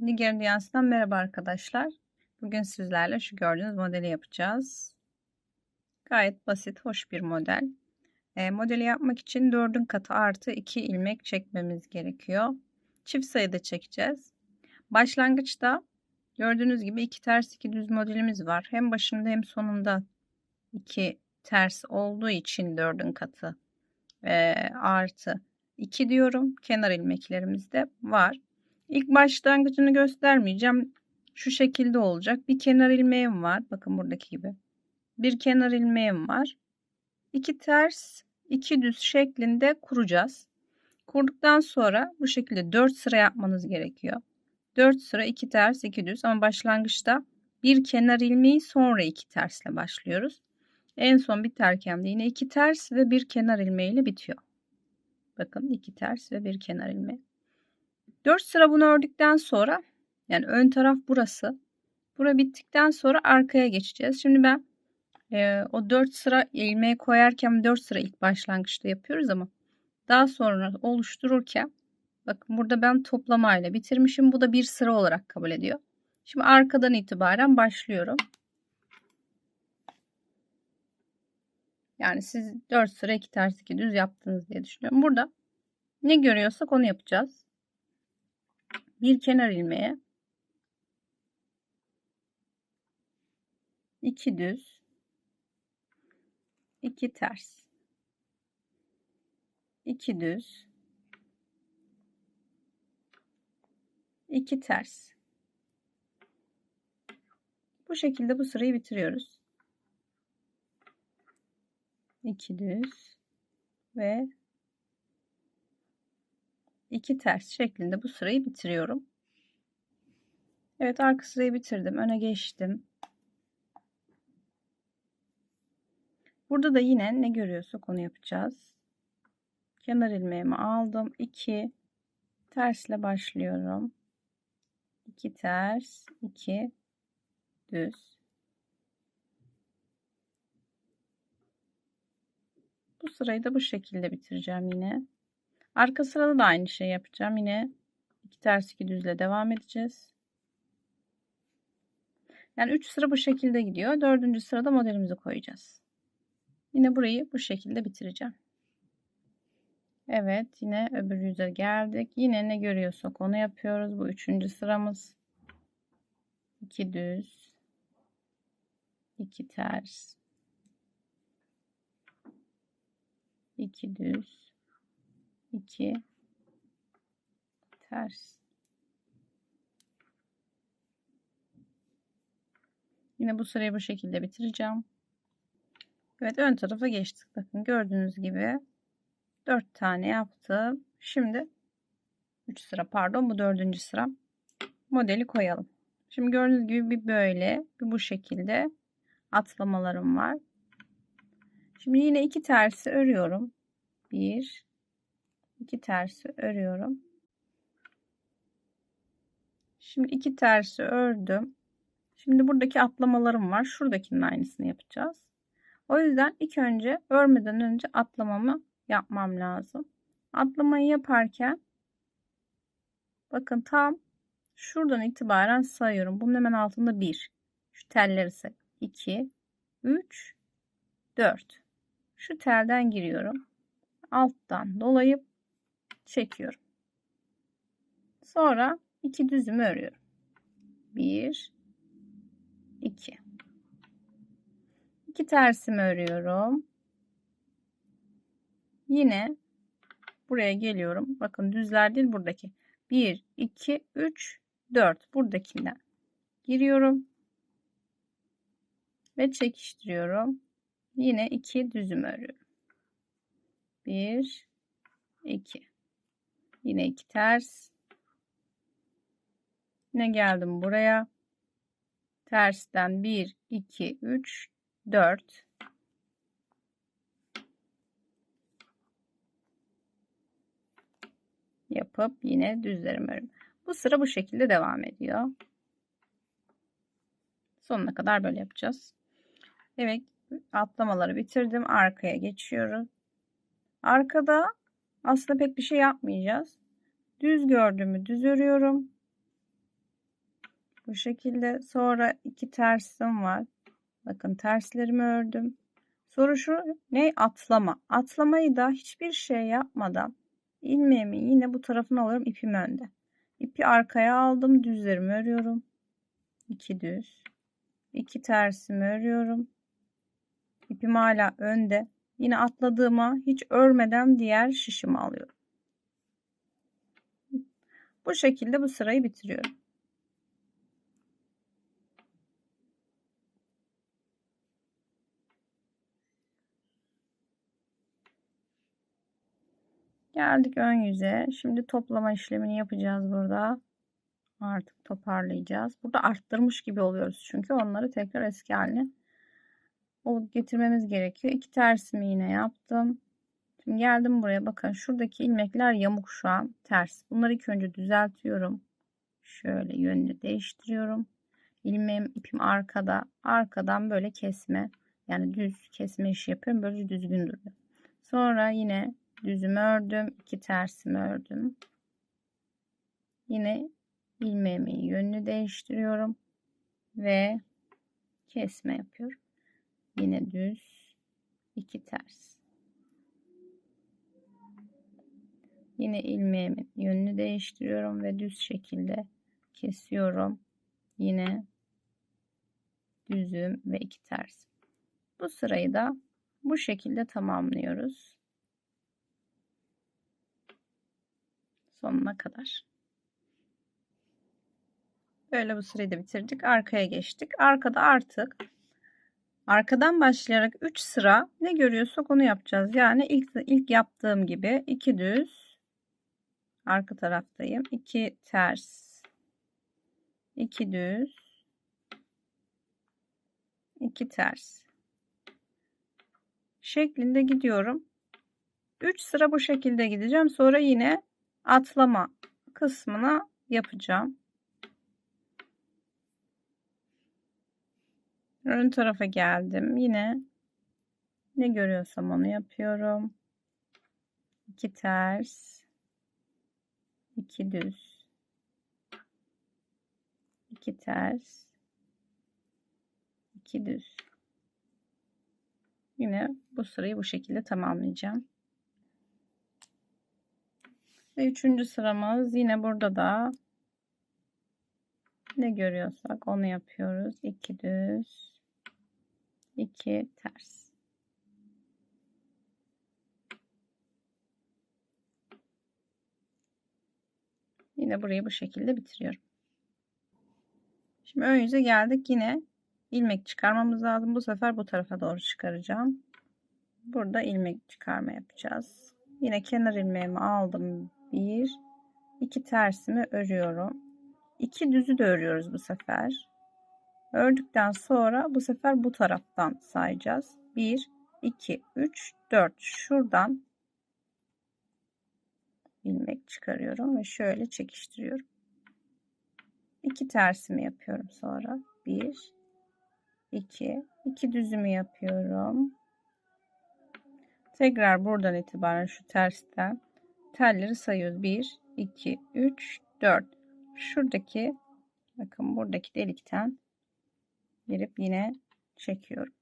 Nigar Dünyası'ndan merhaba arkadaşlar. Bugün sizlerle şu gördüğünüz modeli yapacağız. Gayet basit, hoş bir model. E, modeli yapmak için 4'ün katı artı 2 ilmek çekmemiz gerekiyor. Çift sayıda çekeceğiz. Başlangıçta gördüğünüz gibi iki ters iki düz modelimiz var. Hem başında hem sonunda iki ters olduğu için 4'ün katı e, artı 2 diyorum. Kenar ilmeklerimiz de var. İlk başlangıcını göstermeyeceğim. Şu şekilde olacak. Bir kenar ilmeğim var. Bakın buradaki gibi. Bir kenar ilmeğim var. İki ters, iki düz şeklinde kuracağız. Kurduktan sonra bu şekilde 4 sıra yapmanız gerekiyor. 4 sıra iki ters, iki düz ama başlangıçta bir kenar ilmeği sonra iki tersle başlıyoruz. En son biterken de yine iki ters ve bir kenar ilmeğiyle bitiyor. Bakın iki ters ve bir kenar ilmeği. 4 sıra bunu ördükten sonra yani ön taraf burası. Bura bittikten sonra arkaya geçeceğiz. Şimdi ben e, o 4 sıra ilmeği koyarken 4 sıra ilk başlangıçta yapıyoruz ama daha sonra oluştururken bakın burada ben toplamayla bitirmişim. Bu da bir sıra olarak kabul ediyor. Şimdi arkadan itibaren başlıyorum. Yani siz 4 sıra 2 ters 2 düz yaptınız diye düşünüyorum. Burada ne görüyorsak onu yapacağız bir kenar ilmeğe iki düz iki ters iki düz iki ters. Bu şekilde bu sırayı bitiriyoruz. 2 düz ve 2 ters şeklinde bu sırayı bitiriyorum. Evet arka sırayı bitirdim. Öne geçtim. Burada da yine ne görüyorsak onu yapacağız. Kenar ilmeğimi aldım. 2 tersle başlıyorum. 2 ters, 2 düz. Bu sırayı da bu şekilde bitireceğim yine. Arka sırada da aynı şey yapacağım. Yine iki ters iki düzle devam edeceğiz. Yani 3 sıra bu şekilde gidiyor. 4. sırada modelimizi koyacağız. Yine burayı bu şekilde bitireceğim. Evet yine öbür yüze geldik. Yine ne görüyorsak onu yapıyoruz. Bu üçüncü sıramız. 2 düz. 2 ters. 2 düz. 2 ters. Yine bu sırayı bu şekilde bitireceğim. Evet ön tarafa geçtik. Bakın gördüğünüz gibi 4 tane yaptım. Şimdi 3 sıra pardon bu dördüncü sıra modeli koyalım. Şimdi gördüğünüz gibi bir böyle bir bu şekilde atlamalarım var. Şimdi yine iki tersi örüyorum. 1 2 tersi örüyorum. Şimdi iki tersi ördüm. Şimdi buradaki atlamalarım var. Şuradakinin aynısını yapacağız. O yüzden ilk önce örmeden önce atlamamı yapmam lazım. Atlamayı yaparken bakın tam şuradan itibaren sayıyorum. Bunun hemen altında 1. Şu telleri say. 2 3 4. Şu telden giriyorum. Alttan dolayıp çekiyorum. Sonra iki düzümü örüyorum. 1 2 2 tersimi örüyorum. Yine buraya geliyorum. Bakın düzler değil buradaki. 1 2 3 4 buradakinden giriyorum ve çekiştiriyorum. Yine iki düzüm örüyorum. 1 2 Yine iki ters. Yine geldim buraya. Tersten 1, 2, 3, 4. Yapıp yine düzlerimi örüyorum. Bu sıra bu şekilde devam ediyor. Sonuna kadar böyle yapacağız. Evet atlamaları bitirdim. Arkaya geçiyorum. Arkada aslında pek bir şey yapmayacağız. Düz gördüğümü düz örüyorum. Bu şekilde sonra iki tersim var. Bakın terslerimi ördüm. Soru şu ne? Atlama. Atlamayı da hiçbir şey yapmadan ilmeğimi yine bu tarafına alıyorum ipim önde. İpi arkaya aldım. Düzlerimi örüyorum. 2 düz. 2 tersimi örüyorum. İpim hala önde. Yine atladığıma hiç örmeden diğer şişimi alıyorum. Bu şekilde bu sırayı bitiriyorum. Geldik ön yüze. Şimdi toplama işlemini yapacağız burada. Artık toparlayacağız. Burada arttırmış gibi oluyoruz çünkü onları tekrar eski haline getirmemiz gerekiyor. İki tersimi yine yaptım. Şimdi geldim buraya bakın şuradaki ilmekler yamuk şu an ters. Bunları ilk önce düzeltiyorum. Şöyle yönünü değiştiriyorum. İlmeğim ipim arkada. Arkadan böyle kesme yani düz kesme işi yapıyorum. Böylece düzgün duruyor. Sonra yine düzümü ördüm. iki tersimi ördüm. Yine ilmeğimi yönünü değiştiriyorum ve kesme yapıyorum. Yine düz iki ters. Yine ilmeğimin yönünü değiştiriyorum ve düz şekilde kesiyorum. Yine düzüm ve iki ters. Bu sırayı da bu şekilde tamamlıyoruz. Sonuna kadar. Böyle bu sırayı da bitirdik. Arkaya geçtik. Arkada artık arkadan başlayarak 3 sıra ne görüyorsak onu yapacağız. Yani ilk ilk yaptığım gibi 2 düz arka taraftayım. 2 ters 2 düz 2 ters şeklinde gidiyorum. 3 sıra bu şekilde gideceğim. Sonra yine atlama kısmına yapacağım. Ön tarafa geldim. Yine ne görüyorsam onu yapıyorum. 2 ters, 2 düz, 2 ters, 2 düz. Yine bu sırayı bu şekilde tamamlayacağım. Ve üçüncü sıramız yine burada da ne görüyorsak onu yapıyoruz. 2 düz, 2 ters. Yine burayı bu şekilde bitiriyorum. Şimdi ön yüze geldik. Yine ilmek çıkarmamız lazım. Bu sefer bu tarafa doğru çıkaracağım. Burada ilmek çıkarma yapacağız. Yine kenar ilmeğimi aldım. Bir, iki tersimi örüyorum. 2 düzü de örüyoruz bu sefer. Ördükten sonra bu sefer bu taraftan sayacağız. 1, 2, 3, 4. Şuradan ilmek çıkarıyorum ve şöyle çekiştiriyorum. 2 tersimi yapıyorum sonra. 1, 2, 2 düzümü yapıyorum. Tekrar buradan itibaren şu tersten telleri sayıyoruz. 1, 2, 3, 4 şuradaki bakın buradaki delikten girip yine çekiyorum.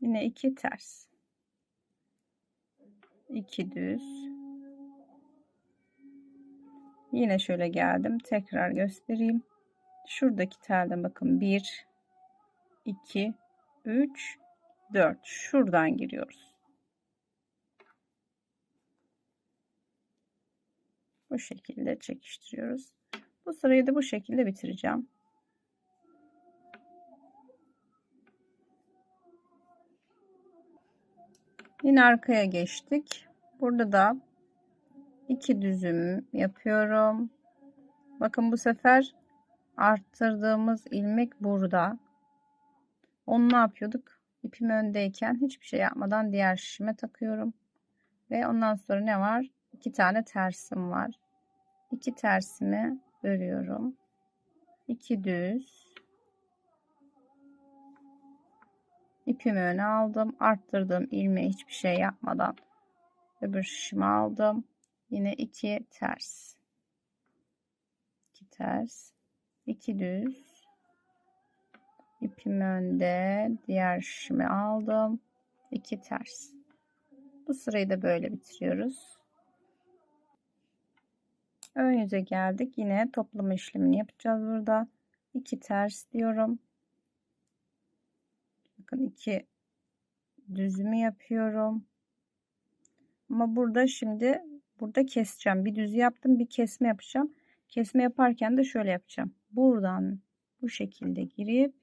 Yine iki ters. iki düz. Yine şöyle geldim. Tekrar göstereyim. Şuradaki telden bakın 1 2 3 4 şuradan giriyoruz. Bu şekilde çekiştiriyoruz. Bu sırayı da bu şekilde bitireceğim. Yine arkaya geçtik. Burada da iki düzüm yapıyorum. Bakın bu sefer arttırdığımız ilmek burada. Onu ne yapıyorduk? İpim öndeyken hiçbir şey yapmadan diğer şişime takıyorum. Ve ondan sonra ne var? İki tane tersim var. İki tersimi örüyorum. 2 düz. ipimi öne aldım. Arttırdığım ilmeği hiçbir şey yapmadan öbür şişimi aldım. Yine 2 ters. 2 ters. 2 düz ipim önde diğer şişimi aldım 2 ters bu sırayı da böyle bitiriyoruz ön yüze geldik. Yine toplama işlemini yapacağız burada. 2 ters diyorum. Bakın 2 düzümü yapıyorum. Ama burada şimdi burada keseceğim. Bir düz yaptım bir kesme yapacağım. Kesme yaparken de şöyle yapacağım. Buradan bu şekilde girip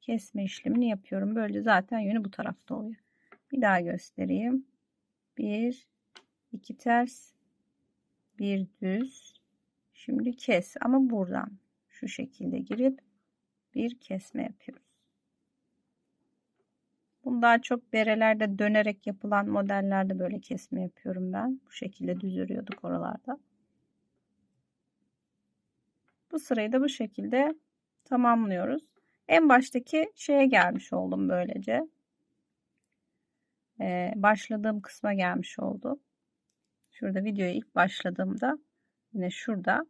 kesme işlemini yapıyorum. Böyle zaten yönü bu tarafta oluyor. Bir daha göstereyim. Bir, iki ters, bir düz. Şimdi kes ama buradan şu şekilde girip bir kesme yapıyoruz. Bunu daha çok berelerde dönerek yapılan modellerde böyle kesme yapıyorum ben. Bu şekilde düz örüyorduk oralarda. Bu sırayı da bu şekilde tamamlıyoruz. En baştaki şeye gelmiş oldum böylece. Ee, başladığım kısma gelmiş oldu. Şurada videoya ilk başladığımda yine şurada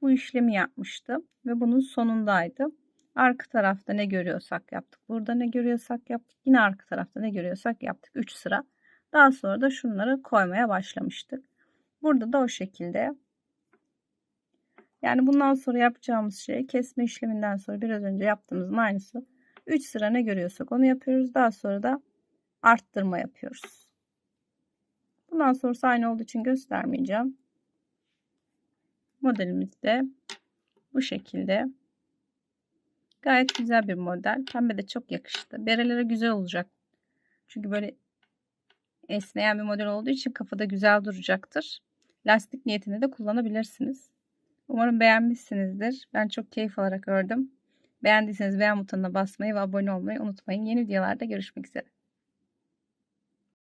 bu işlemi yapmıştım ve bunun sonundaydım. Arka tarafta ne görüyorsak yaptık. Burada ne görüyorsak yaptık. Yine arka tarafta ne görüyorsak yaptık. 3 sıra. Daha sonra da şunları koymaya başlamıştık. Burada da o şekilde yani bundan sonra yapacağımız şey kesme işleminden sonra biraz önce yaptığımızın aynısı. 3 sıra ne görüyorsak onu yapıyoruz. Daha sonra da arttırma yapıyoruz. Bundan sonrası aynı olduğu için göstermeyeceğim. Modelimiz de bu şekilde. Gayet güzel bir model. Pembe de çok yakıştı. Berelere güzel olacak. Çünkü böyle esneyen bir model olduğu için kafada güzel duracaktır. Lastik niyetinde de kullanabilirsiniz. Umarım beğenmişsinizdir. Ben çok keyif alarak ördüm. Beğendiyseniz beğen butonuna basmayı ve abone olmayı unutmayın. Yeni videolarda görüşmek üzere.